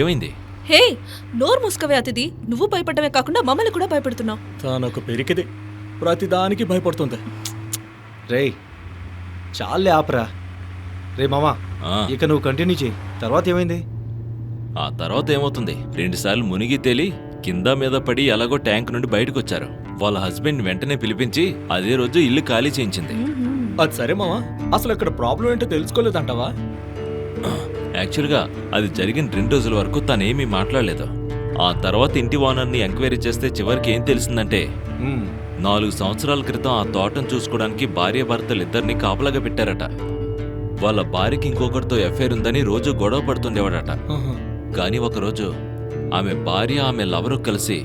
ఏమైంది? హే నోరు మూసుకోవే అతిథి. నువ్వు భయపడమే కాకుండా మమ్మల్ని కూడా భయపెడుతున్నావు. తానొక పెరికిది ప్రతిదానికి భయపడుతుంది. రేయ్ చాలే ఆపరా. రే మామా ఆ, ఇక నువ్వు కంటిన్యూ చేయి తర్వాత ఏమైంది? ఆ తర్వాత ఏమవుతుంది? రెండుసార్లు మునిగి తేలి కింద మీద పడి ఎలాగో ట్యాంక్ నుండి బయటకు వచ్చారు వాళ్ళ హస్బెండ్ వెంటనే పిలిపించి అదే రోజు ఇల్లు ఖాళీ చేయించింది. అది సరే మావా అసలు ఇక్కడ ప్రాబ్లం ఏంటో తెలుసుకోలేదంటావా? యాక్చువల్గా అది జరిగిన రెండు రోజుల వరకు తనేమీ మాట్లాడలేదు. ఆ తర్వాత ఇంటి ఓనర్ని ఎంక్వైరీ చేస్తే చివరికి ఏం తెలిసిందంటే. నాలుగు సంవత్సరాల క్రితం ఆ తోటను చూసుకోవడానికి భార్య భర్తలు ఇద్దరిని కాపలాగా పెట్టారట. వాళ్ళ భార్యకి ఇంకొకరితో ఎఫ్ఐఆర్ ఉందని రోజు గొడవ పడుతుండేవాడట. కానీ ఒకరోజు ఆమె భార్య ఆమె లవరు కలిసి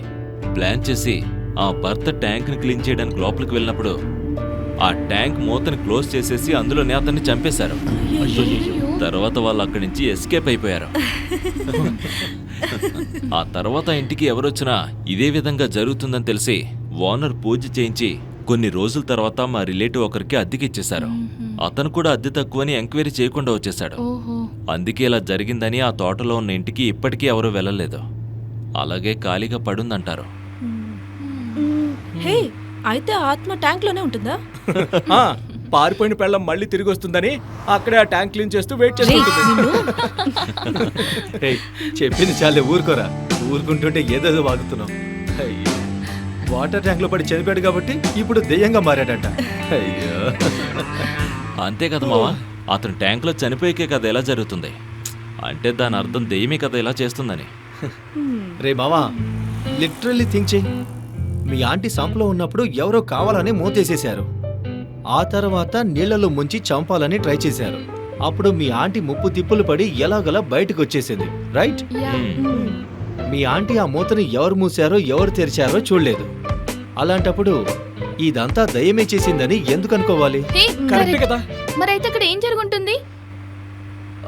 ప్లాన్ చేసి ఆ భర్త ట్యాంక్ని క్లీన్ చేయడానికి లోపలికి వెళ్ళినప్పుడు ఆ ట్యాంక్ మూతని క్లోజ్ చేసేసి అందులోనే అతన్ని చంపేశారు. తర్వాత వాళ్ళు అక్కడి నుంచి ఎస్కేప్ అయిపోయారు. ఆ తర్వాత ఇంటికి ఎవరొచ్చినా ఇదే విధంగా జరుగుతుందని తెలిసి ఓనర్ పూజ చేయించి కొన్ని రోజుల తర్వాత మా రిలేటివ్ ఒకరికి అద్దెకిచ్చేశారు. అతను కూడా అద్దె తక్కువని ఎంక్వైరీ చేయకుండా వచ్చేశాడు. అందుకే ఇలా జరిగిందని ఆ తోటలో ఉన్న ఇంటికి ఇప్పటికీ ఎవరూ వెళ్ళలేదు. అలాగే ఖాళీగా పడుందంటారు. హే అయితే ఆత్మ ట్యాంక్లోనే ఉంటుందా? ఆ, పారిపోయిన పెళ్ళం మళ్ళీ తిరిగి వస్తుందని అక్కడే ఆ ట్యాంక్ క్లీన్ చేస్తూ వెయిట్ నిన్ను రేయ్. చెప్పింది చాలే ఊరుకోరా. ఊరుకుంటుంటే ఏదేదో వాగుతున్నావు. అయ్యో వాటర్ ట్యాంక్లో పడి చనిపోయాడు కాబట్టి ఇప్పుడు దెయ్యంగా మారాడంట. అయ్యో. అంతే కదా మావా? అతను ట్యాంక్లో చనిపోయాకే కదా ఎలా జరుగుతుంది? అంటే దాని అర్థం దెయ్యమే కదా ఇలా చేస్తుందని. రే మావా లిటరల్లీ థింక్ చెయ్యి మీ ఆంటీ సంపలో ఉన్నప్పుడు ఎవరో కావాలని మూతేసేశారు. ఆ తర్వాత నీళ్ళలో ముంచి చంపాలని ట్రై చేశారు. అప్పుడు మీ ఆంటీ ముప్పు తిప్పులు పడి ఎలాగలా బయటకు వచ్చేసింది. రైట్? హ్మ్. మీ ఆంటీ ఆ మూతని ఎవరు మూసారో ఎవరు తెరిచారో చూడలేదు. అలాంటప్పుడు ఇదంతా దయ్యమే చేసిందని ఎందుకు అనుకోవాలి? మరైతే అక్కడ ఏం జరుగుంటుంది?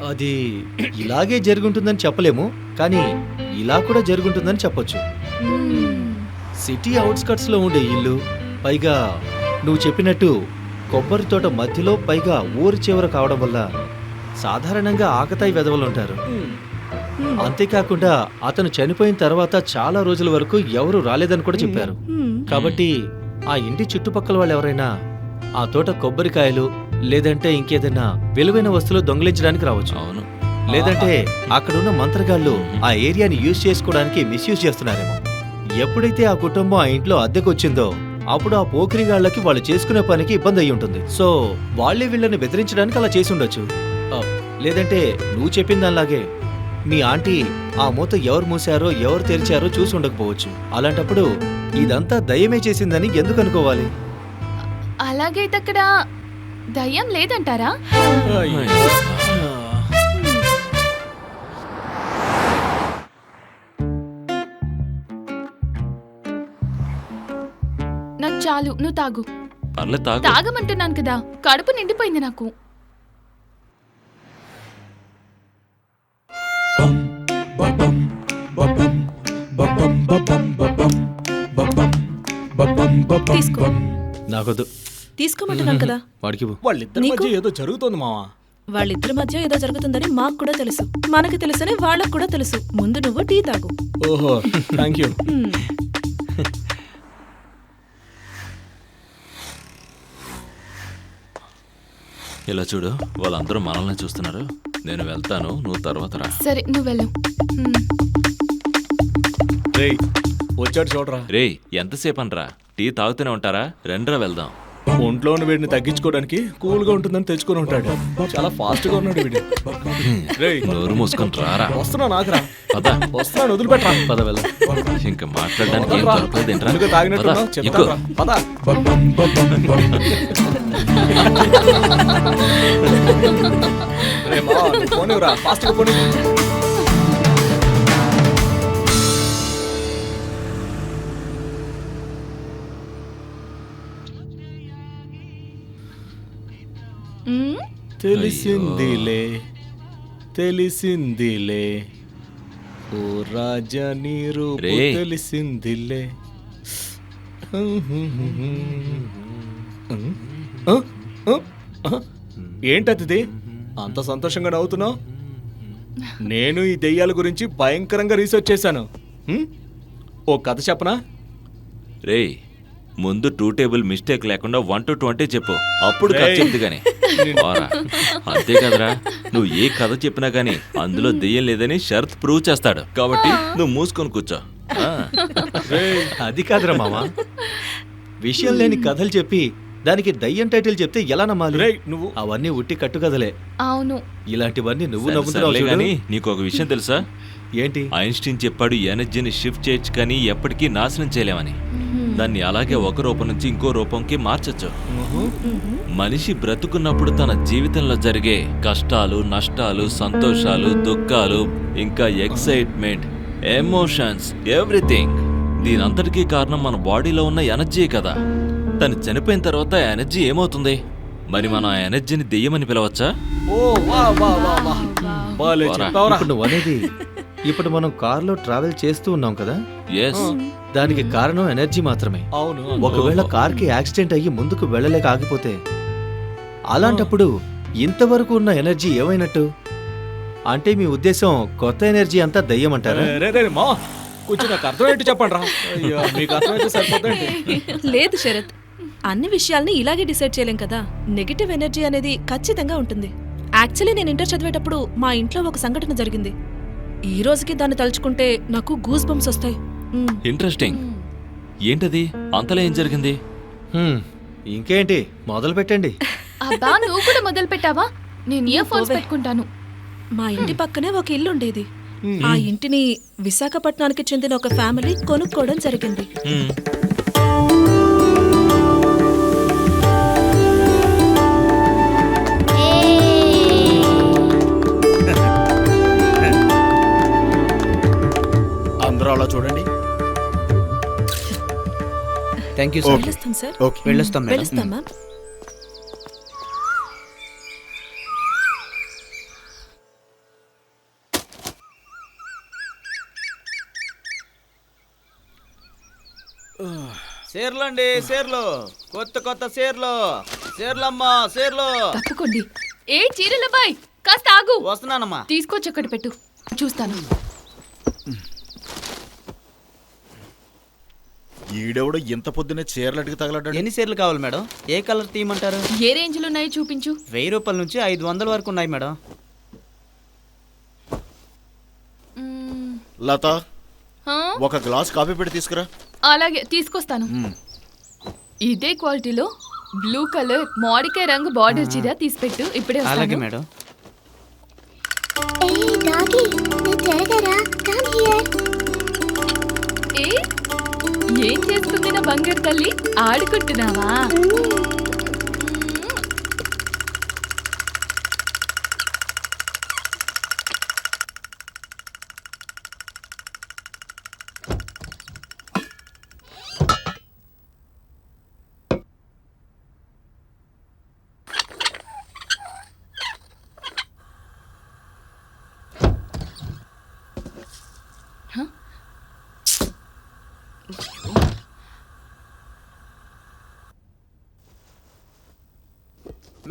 అది ఇలాగే జరుగుంటుందని చెప్పలేము కానీ ఇలా కూడా జరుగుంటుందని చెప్పొచ్చు. సిటీ అవుట్స్కట్స్లో ఉండే ఇల్లు పైగా నువ్వు చెప్పినట్టు కొబ్బరి తోట మధ్యలో పైగా ఊరి చివర కావడం వల్ల సాధారణంగా ఆకతాయి వెధవలు ఉంటారు. అంతేకాకుండా అతను చనిపోయిన తర్వాత చాలా రోజుల వరకు ఎవరు రాలేదని కూడా చెప్పారు. కాబట్టి ఆ ఇంటి చుట్టుపక్కల వాళ్ళు ఎవరైనా ఆ తోట కొబ్బరికాయలు లేదంటే ఇంకేదైనా విలువైన వస్తువులు దొంగిలించడానికి రావచ్చు. అవును. లేదంటే అక్కడున్న మంత్రగాళ్ళు ఆ ఏరియాని యూజ్ చేసుకోవడానికి మిస్యూజ్ చేస్తున్నారేమో. ఎప్పుడైతే ఆ కుటుంబం ఆ ఇంట్లో అద్దెకొచ్చిందో అప్పుడు ఆ పోకిరిగాళ్ళకి వాళ్ళు చేసుకునే పనికి ఇబ్బంది అయి ఉంటుంది. సో వాళ్ళే వీళ్ళని బెదిరించడానికి అలా చేసి ఉండొచ్చు. లేదంటే నువ్వు చెప్పిన దానిలాగే మీ ఆంటీ ఆ మూత ఎవరు మూసారో ఎవరు తెరిచారో చూసి ఉండకపోవచ్చు. అలాంటప్పుడు ఇదంతా దయ్యమే చేసిందని ఎందుకు అనుకోవాలి? అలాగైతే అక్కడ దయ్యం లేదంటారా? నాకు చాలు నువ్వు తాగు పర్లేదు తాగు తాగమంటున్నాను కదా కడుపు నిండిపోయింది నాకు తీసుకో నాకొద్దు తీసుకోమంటున్నాను కదా వాడికి. వాళ్ళిద్దరి నీకు? మధ్య ఏదో జరుగుతోంది మావా వాళ్ళిద్దరి మధ్య ఏదో జరుగుతుందని మాకు కూడా తెలుసు మనకి తెలుసని వాళ్ళకు కూడా తెలుసు ముందు నువ్వు టీ తాగు ఓహో థ్యాంక్ యూ ఇలా చూడు వాళ్ళందరూ మనల్ని చూస్తున్నారు. నేను వెళ్తాను నువ్వు తర్వాత రా. సరే నువ్వు వెళ్ళు. రేయ్ వచ్చాడు చూడరా. రేయ్ ఎంతసేపు అనరా టీ తాగుతూనే ఉంటారా? రండ్రా వెళ్దాం. ఒంట్లో ఉన్న వీడిని తగ్గించుకోవడానికి కూల్గా ఉంటుందని తెచ్చుకొని ఉంటాడు. చాలా ఫాస్ట్గా ఉన్నాడు వీడు. నోరు మూసుకొని రారా. వస్తున్నా నాకురా. పద. వస్తున్నాను వదిలిపెట్టరా పద వెళ్దాం ఇంకా మాట్లాడడానికి ఏం తాగినట్టున్నావు పద రే. హ్మ్? తెలిసిందిలే. తెలిసిందిలే. ఓ రాజా నీ రూపు రేయ్. తెలిసిందిలే. ఏంటది అంత సంతోషంగా నవ్వుతున్నావు? నేను ఈ దెయ్యాల గురించి భయంకరంగా రీసెర్చ్ చేశాను? ఓ కథ చెప్పనా? రేయ్ ముందు టూ టేబుల్ మిస్టేక్ లేకుండా వన్ టు ట్వంటీ చెప్పు. అప్పుడు కథ రేయ్. చెప్తుంది గాని పోరా. అంతే కదరా. నువ్వు ఏ కథ చెప్పినా గానీ అందులో దెయ్యం లేదని షరత్ ప్రూవ్ చేస్తాడు. కాబట్టి నువ్వు మూసుకొని కూర్చో. ఆ. అది కాదురా మామ. విషయం లేని కథలు చెప్పి దానికి దయ్యం టైటిల్ చెప్తే ఎలా నమ్మాలి? రేయ్ నువ్వు. అవన్నీ ఉట్టి కట్టుకథలే అవును. ఇలాంటివన్నీ నువ్వు సరే, నమ్ముతున్నావు సర్లే చూడు. గానీ నీకు ఒక విషయం తెలుసా? ఏంటి? ఐన్స్టీన్ చెప్పాడు ఎనర్జీని షిఫ్ట్ చేయొచ్చు కానీ ఎప్పటికీ నాశనం చేయలేమని. దాన్ని అలాగే ఒక రూపం నుంచి ఇంకో రూపంకి మార్చొచ్చు. మనిషి బ్రతుకున్నప్పుడు తన జీవితంలో జరిగే కష్టాలు నష్టాలు సంతోషాలు దుఃఖాలు ఇంకా ఎక్సైట్మెంట్ ఎమోషన్స్ ఎవ్రీథింగ్. దీనంతటికీ కారణం మన బాడీలో ఉన్న ఎనర్జీ కదా. తను చనిపోయిన తర్వాత ఆ ఎనర్జీ ఏమవుతుంది? మరి మనం ఆ ఎనర్జీని దెయ్యమని పిలవచ్చా? ఓ వా వా వా వా. బాలే. చెప్పావురా. నువ్వు అనేది ఇప్పుడు మనం కార్లో ట్రావెల్ చేస్తూ ఉన్నాం కదా? ఎస్ దానికి కారణం ఎనర్జీ మాత్రమే. అవును. ఒకవేళ. కార్కి యాక్సిడెంట్ అయ్యి ముందుకు వెళ్ళలేక ఆగిపోతే? అలాంటప్పుడు ఇంతవరకు ఉన్న ఎనర్జీ ఏమైనట్టు? అంటే మీ ఉద్దేశం కొత్త ఎనర్జీ అంతా దయ్యం అంటారా? మా కొంచెం నాకు అర్థమయ్యేట్టు చెప్పండి రా. అయ్యో మీకు అర్థమైతే సరిపోతుంది లేదు శరత్. అన్ని విషయాల్ని ఇలాగే డిసైడ్ చేయలేం కదా. నెగిటివ్ ఎనర్జీ అనేది ఖచ్చితంగా ఉంటుంది. యాక్చువల్లీ నేను ఇంటర్ చదివేటప్పుడు మా ఇంట్లో ఒక సంఘటన జరిగింది. ఈ రోజుకి దాన్ని తలుచుకుంటే నాకు గూస్ బంప్స్ వస్తాయి. Hmm, interesting. ఏంటది? అంతలో ఏం జరిగింది? హ్మ్, ఇంకేంటి? మొదలు పెట్టండి. అబ్బా నువ్వు కూడా మొదలు పెట్టావా? నేను ఇయర్ ఫోన్స్ పోవే. పెట్టుకుంటాను. మా ఇంటి పక్కనే ఒక ఇల్లు ఉండేది. ఆ ఇంటిని విశాఖపట్నానికి చెందిన ఒక ఫ్యామిలీ కొనుక్కోవడం జరిగింది. హ్మ్. థ్యాంక్ యూ సార్ వెళ్ళొస్తాం సార్ ఓకే వెళ్ళొస్తాం వెళ్ళొస్తాం మ్యామ్ సేర్లండి సేర్లు. కొత్త కొత్త సేర్లు. సేర్లమ్మా సేర్లు. తప్పుకోండి. ఏ చీరల బాయ్ కాస్త ఆగు. వస్తున్నానమ్మా. తీసుకొచ్చి అక్కడ పెట్టు. చూస్తాను. ఈడెవడో ఇంత పొద్దునే చీరలటికి తగలడ్డాడు. ఎన్ని సేర్లు కావాలి మేడం? ఏ కలర్ తీయమంటారు? ఏ రేంజ్లో ఉన్నాయో చూపించు. వెయ్యి రూపాయల నుంచి ఐదు వందల వరకు ఉన్నాయి మేడం. లత? ఒక గ్లాస్ కాఫీ పెట్టి తీసుకురా. అలాగే తీసుకొస్తాను. ఇదే క్వాలిటీలో బ్లూ కలర్ మామిడికాయ రంగు బార్డర్ చీర తీసిపెట్టు ఇప్పుడే అలాగే మేడం. Hey, doggy, నువ్వు త్వరగా రా. కమ్ హియర్ ఏ? ఏం చేస్తుంది నా బంగారు తల్లి? ఆడుకుంటున్నావా?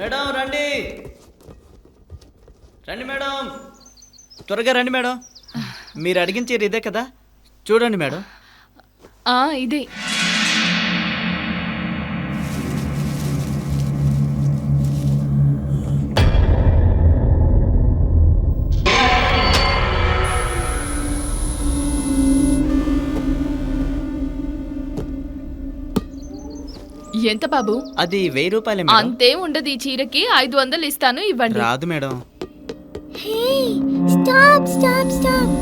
మేడం రండి. రండి మేడం. త్వరగా రండి మేడం. మీరు అడిగిన చీర ఇదే కదా. చూడండి మేడం. ఇదే. ఎంత బాబు? అది వెయ్యి రూపాయలే అంతే ఉండదు ఈ చీరకి ఐదు వందలు ఇస్తాను ఇవ్వండి. రాదు మేడం. Stop stop stop.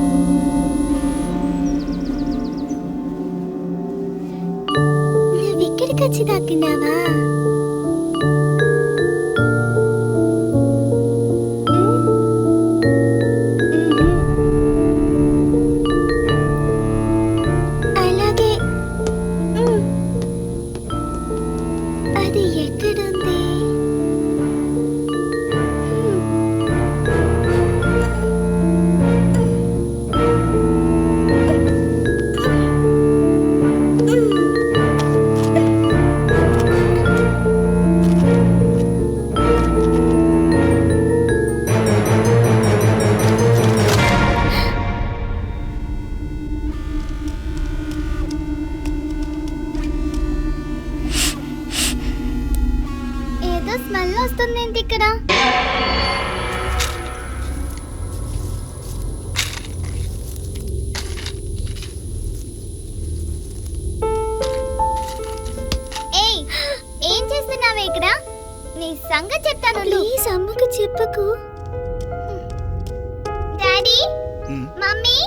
నువ్వు ఇక్కడికి వచ్చి దాక్కున్నావా ఏదో స్మెల్ వస్తుంది ఏంటి ఇక్కడ? ఏయ్ ఏం చేస్తున్నావు ఇక్కడ? నీ సంగతి చెప్తాను ప్లీజ్ అమ్మకు చెప్పకు. డాడీ. మమ్మీ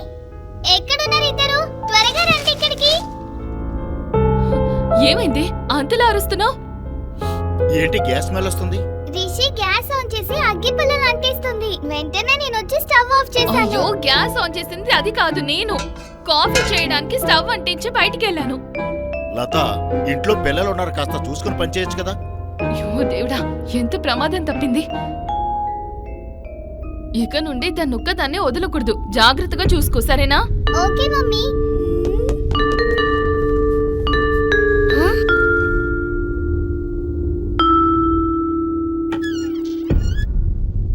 ఎక్కడున్నారు ఇద్దరు? త్వరగా రండి ఇక్కడికి. ఏమైంది? అంతలా అరుస్తున్నావు? ఏంటి గ్యాస్ స్మెల్ వస్తుంది? రిషి గ్యాస్ ఆన్ చేసి అగ్గి పుల్లను అంటిస్తుంది వెంటనే నేను వచ్చి స్టవ్ ఆఫ్ చేశాను. అయ్యో గ్యాస్ ఆన్ చేసింది అది కాదు నేను. కాఫీ చేయడానికి స్టవ్ అంటించి బయటికి వెళ్ళాను లత ఇంట్లో పిల్లలు ఉన్నారు కాస్త చూసుకుని పని చేయొచ్చు కదా? అయ్యో దేవుడా ఎంత ప్రమాదం తప్పింది. ఇక నుండి దాన్ని ఒక్కదాన్నే వదలకూడదు. జాగ్రత్తగా చూసుకో సరేనా? Okay mummy.